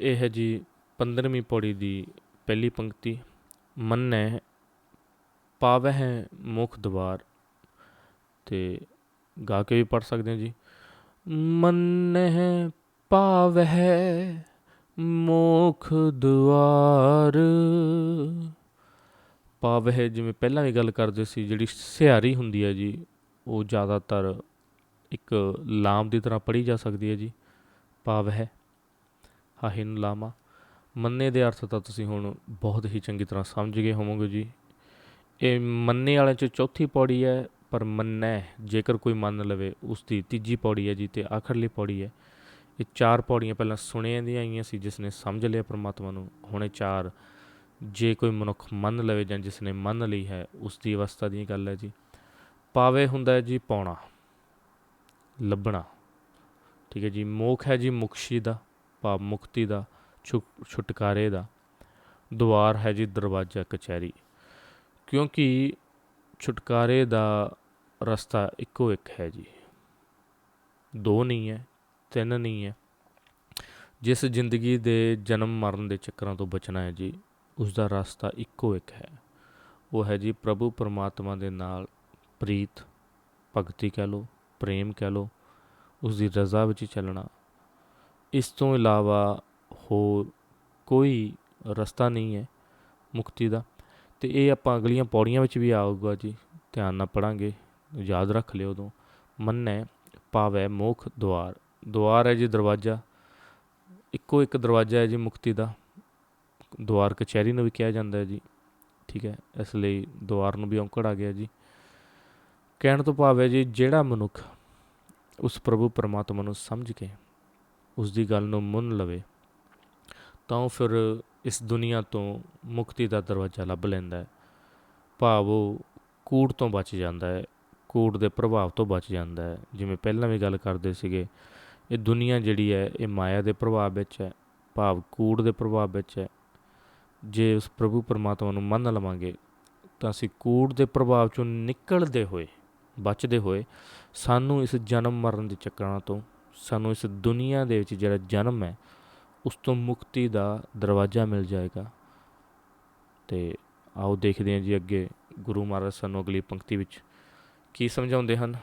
ਇਹ ਹੈ ਜੀ 15ਵੀਂ ਪੌੜੀ ਦੀ ਪਹਿਲੀ ਪੰਕਤੀ। ਮੰਨੈ ਪਾਵਹਿ ਮੁਖ ਦਵਾਰ। ਤੇ ਗਾ ਕੇ ਵੀ ਪੜ ਸਕਦੇ ਹਾਂ ਜੀ। ਮੰਨੈ ਪਾਵਹਿ ਮੁਖ ਦੁਆਰ ਪਾਵਹਿ ਜਿਵੇਂ ਪਹਿਲਾਂ ਵੀ ਗੱਲ ਕਰਦੇ ਸੀ, ਜਿਹੜੀ ਸਿਹਾਰੀ ਹੁੰਦੀ ਹੈ ਜੀ, ਉਹ ਜ਼ਿਆਦਾਤਰ ਇੱਕ ਲਾਮ ਦੀ ਤਰ੍ਹਾਂ ਪੜ੍ਹੀ ਜਾ ਸਕਦੀ ਹੈ ਜੀ। ਪਾਵਹਿ ਹਾਹੇ ਨੂੰ ਲਾਮਾ ਮੰਨੇ ਦੇ ਅਰਥ ਤਾਂ ਤੁਸੀਂ ਹੁਣ ਬਹੁਤ ਹੀ ਚੰਗੀ ਤਰ੍ਹਾਂ ਸਮਝ ਗਏ ਹੋਵੋਗੇ ਜੀ। ਇਹ ਮੰਨੇ ਵਾਲਿਆਂ 'ਚ ਚੌਥੀ ਪੌੜੀ ਹੈ, ਪਰ ਮੰਨੈ, ਜੇਕਰ ਕੋਈ ਮੰਨ ਲਵੇ ਉਸ ਦੀ ਤੀਜੀ ਪੌੜੀ ਹੈ ਜੀ ਤੇ ਆਖਰਲੀ ਪੌੜੀ ਹੈ। ਇਹ ਚਾਰ ਪੌੜੀਆਂ ਪਹਿਲਾਂ ਸੁਣਿਆਂ ਦੀਆਂ ਆਈਆਂ ਸੀ ਜਿਸ ਨੇ ਸਮਝ ਲਿਆ ਪਰਮਾਤਮਾ ਨੂੰ। ਹੁਣ ਇਹ ਚਾਰ, ਜੇ ਕੋਈ ਮਨੁੱਖ ਮੰਨ ਲਵੇ ਜਾਂ ਜਿਸ ਨੇ ਮੰਨ ਲਈ ਹੈ ਉਸ ਦੀ ਅਵਸਥਾ ਦੀ ਗੱਲ ਹੈ ਜੀ। ਪਾਵੇ ਹੁੰਦਾ ਹੈ ਜੀ ਪਾਉਣਾ ਲੱਭਣਾ। ਠੀਕ ਹੈ ਜੀ, ਮੋਖ ਹੈ ਜੀ ਮੁਕਸ਼ੀ ਦਾ। ਭਾਵ ਮੁਕਤੀ ਦਾ, ਛੁ- ਛੁਟਕਾਰੇ ਦਾ ਦੁਆਰ ਹੈ ਜੀ ਦਰਵਾਜ਼ਾ ਕਚਹਿਰੀ। ਕਿਉਂਕਿ ਛੁਟਕਾਰੇ ਦਾ ਰਸਤਾ ਇੱਕੋ ਇੱਕ ਹੈ ਜੀ। ਦੋ ਨਹੀਂ ਹੈ, ਤਿੰਨ ਨਹੀਂ ਹੈ। ਜਿਸ ਜ਼ਿੰਦਗੀ ਦੇ ਜਨਮ ਮਰਨ ਦੇ ਚੱਕਰਾਂ ਤੋਂ ਬਚਣਾ ਹੈ ਜੀ, ਉਸ ਦਾ ਰਸਤਾ ਇੱਕੋ ਇੱਕ ਹੈ। ਉਹ ਹੈ ਜੀ ਪ੍ਰਭੂ ਪਰਮਾਤਮਾ ਦੇ ਨਾਲ ਪ੍ਰੀਤ, ਭਗਤੀ ਕਹਿ ਲਓ, ਪ੍ਰੇਮ ਕਹਿ ਲਓ, ਉਸ ਦੀ ਰਜ਼ਾ ਵਿੱਚ ਚੱਲਣਾ ਇਸ ਤੋਂ ਇਲਾਵਾ ਹੋਰ ਕੋਈ ਰਸਤਾ ਨਹੀਂ ਹੈ ਮੁਕਤੀ ਦਾ। ਤੇ ਇਹ ਆਪਾਂ ਅਗਲੀਆਂ ਪੌੜੀਆਂ ਵਿੱਚ ਵੀ ਆਊਗਾ ਜੀ, ਧਿਆਨ ਨਾਲ ਪੜਾਂਗੇ ਯਾਦ ਰੱਖ ਲਿਓ ਉਦੋਂ। ਮੰਨੈ ਪਾਵੈ ਮੋਖ ਦੁਆਰ। ਦੁਆਰ ਹੈ ਜੀ ਦਰਵਾਜ਼ਾ। ਇੱਕੋ ਇੱਕ ਦਰਵਾਜ਼ਾ ਹੈ ਜੀ ਮੁਕਤੀ ਦਾ। ਦੁਆਰ ਕਚਹਿਰੀ ਨੂੰ ਵੀ ਕਿਹਾ ਜਾਂਦਾ ਹੈ ਜੀ। ਠੀਕ ਹੈ, ਇਸ ਲਈ ਦੁਆਰ ਨੂੰ ਵੀ ਔਂਕੜ ਆ ਗਿਆ ਜੀ। ਕਹਿਣ ਤੋਂ ਭਾਵ ਹੈ ਜੀ, ਜਿਹੜਾ ਮਨੁੱਖ ਉਸ ਪ੍ਰਭੂ ਪਰਮਾਤਮਾ ਨੂੰ ਸਮਝ ਕੇ ਉਸ ਦੀ ਗੱਲ ਨੂੰ ਮੰਨ ਲਵੇ, ਤਾਂ ਉਹ ਫਿਰ ਇਸ ਦੁਨੀਆ ਤੋਂ ਮੁਕਤੀ ਦਾ ਦਰਵਾਜ਼ਾ ਲੱਭ ਲੈਂਦਾ ਹੈ। ਭਾਵ ਉਹ ਕੂੜ ਤੋਂ ਬਚ ਜਾਂਦਾ ਹੈ, ਕੂੜ ਦੇ ਪ੍ਰਭਾਵ ਤੋਂ ਬਚ ਜਾਂਦਾ ਹੈ। ਜਿਵੇਂ ਪਹਿਲਾਂ ਵੀ ਗੱਲ ਕਰਦੇ ਸੀਗੇ, ਇਹ ਦੁਨੀਆ ਜਿਹੜੀ ਹੈ, ਇਹ ਮਾਇਆ ਦੇ ਪ੍ਰਭਾਵ ਵਿੱਚ ਹੈ, ਭਾਵ ਕੂੜ ਦੇ ਪ੍ਰਭਾਵ ਵਿੱਚ ਹੈ। ਜੇ ਉਸ ਪ੍ਰਭੂ ਪਰਮਾਤਮਾ ਨੂੰ ਮੰਨ ਲਵਾਂਗੇ, ਤਾਂ ਅਸੀਂ ਕੂੜ ਦੇ ਪ੍ਰਭਾਵ ਚੋਂ ਨਿਕਲਦੇ ਹੋਏ, ਬਚਦੇ ਹੋਏ, ਸਾਨੂੰ ਇਸ ਜਨਮ ਮਰਨ ਦੇ ਚੱਕਰਾਂ ਤੋਂ ਸਾਨੂੰ ਇਸ ਦੁਨੀਆ ਦੇ ਵਿੱਚ ਜਿਹੜਾ ਜਨਮ ਹੈ, ਉਸ ਤੋਂ ਮੁਕਤੀ ਦਾ ਦਰਵਾਜ਼ਾ ਮਿਲ ਜਾਏਗਾ। ਤੇ ਆਓ ਦੇਖਦੇ ਹਾਂ ਜੀ ਅੱਗੇ ਗੁਰੂ ਮਹਾਰਾਜ ਸਾਨੂੰ ਅਗਲੀ ਪੰਕਤੀ ਵਿੱਚ ਕੀ ਸਮਝਾਉਂਦੇ ਹਨ।